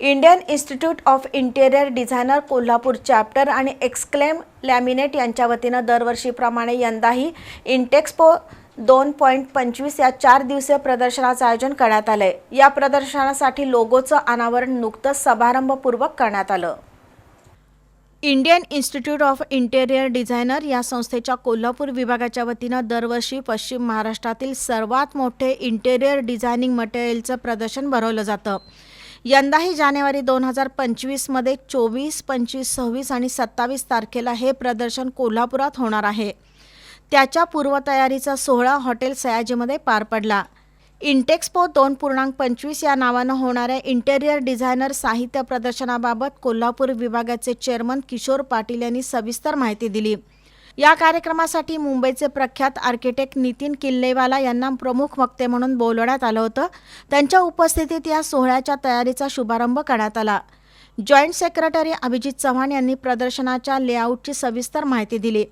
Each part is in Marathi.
Indian institute of interior designer Kolhapur chapter आणि एक्सक्लेम लॅमिनेट यांच्या वतीनं दरवर्षीप्रमाणे यंदाही इंटेक्सपो दोन पॉईंट पंचवीस या चार दिवसीय प्रदर्शनाचं आयोजन करण्यात आलं आहे या प्रदर्शनासाठी लोगोचं अनावरण नुकतंच समारंभपूर्वक करण्यात आलं. Indian institute of interior designer या संस्थेच्या कोल्हापूर विभागाच्या वतीनं दरवर्षी पश्चिम महाराष्ट्रातील सर्वात मोठे इंटेरियर डिझायनिंग मटेरियलचं प्रदर्शन भरवलं जातं. यंदाही जानेवारी दोन हजार पंचवीसमध्ये चोवीस पंचवीस सव्वीस आणि सत्तावीस तारखेला हे प्रदर्शन कोल्हापुरात होणार आहे. त्याच्या पूर्वतयारीचा सोहळा हॉटेल सयाजीमध्ये पार पडला. इंटेक्सपो दोन पूर्णांक पंचवीस या नावानं होणाऱ्या इंटेरियर डिझायनर साहित्य प्रदर्शनाबाबत कोल्हापूर विभागाचे चेअरमन किशोर पाटील यांनी सविस्तर माहिती दिली. या कार्यक्रमासाठी मुंबईचे प्रख्यात आर्किटेक्ट नितीन किल्लेवाला यांना प्रमुख वक्ते म्हणून बोलवण्यात आलं होतं. त्यांच्या उपस्थितीत या सोहळ्याच्या तयारीचा शुभारंभ करण्यात आला. जॉईंट सेक्रेटरी अभिजित चव्हाण यांनी प्रदर्शनाच्या लेआउटची सविस्तर माहिती दिली.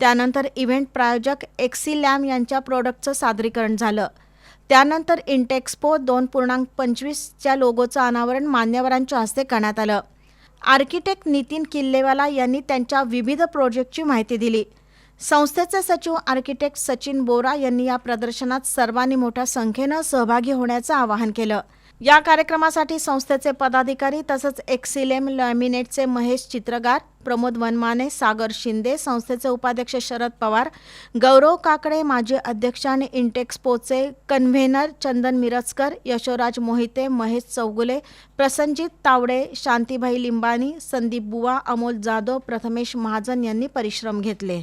त्यानंतर इव्हेंट प्रायोजक एक्सी लॅम यांच्या प्रोडक्टचं सादरीकरण झालं. त्यानंतर इंटेक्सपो दोन पूर्णांक पंचवीसच्या लोगोचं अनावरण मान्यवरांच्या हस्ते करण्यात आलं. आर्किटेक्ट नितीन किल्लेवाला यांनी त्यांच्या विविध प्रोजेक्टची माहिती दिली. संस्थेचे सचिव आर्किटेक्ट सचिन बोरा यांनी या प्रदर्शनात सर्वांनी मोठ्या संख्येनं सहभागी होण्याचं आवाहन केलं. या कार्यक्रमासाठी संस्थेचे पदाधिकारी तसंच एक्सिलेम लॅमिनेटचे महेश चित्रगार प्रमोद वनमाने सागर शिंदे संस्थेचे उपाध्यक्ष शरद पवार गौरव काकडे माजी अध्यक्ष आणि इंटेक्सपोचे कन्व्हेनर चंदन मिरजकर यशोराज मोहिते महेश चौगुले प्रसंजित तावडे शांतीभाई लिंबानी संदीप बुवा अमोल जाधव प्रथमेश महाजन यांनी परिश्रम घेतले.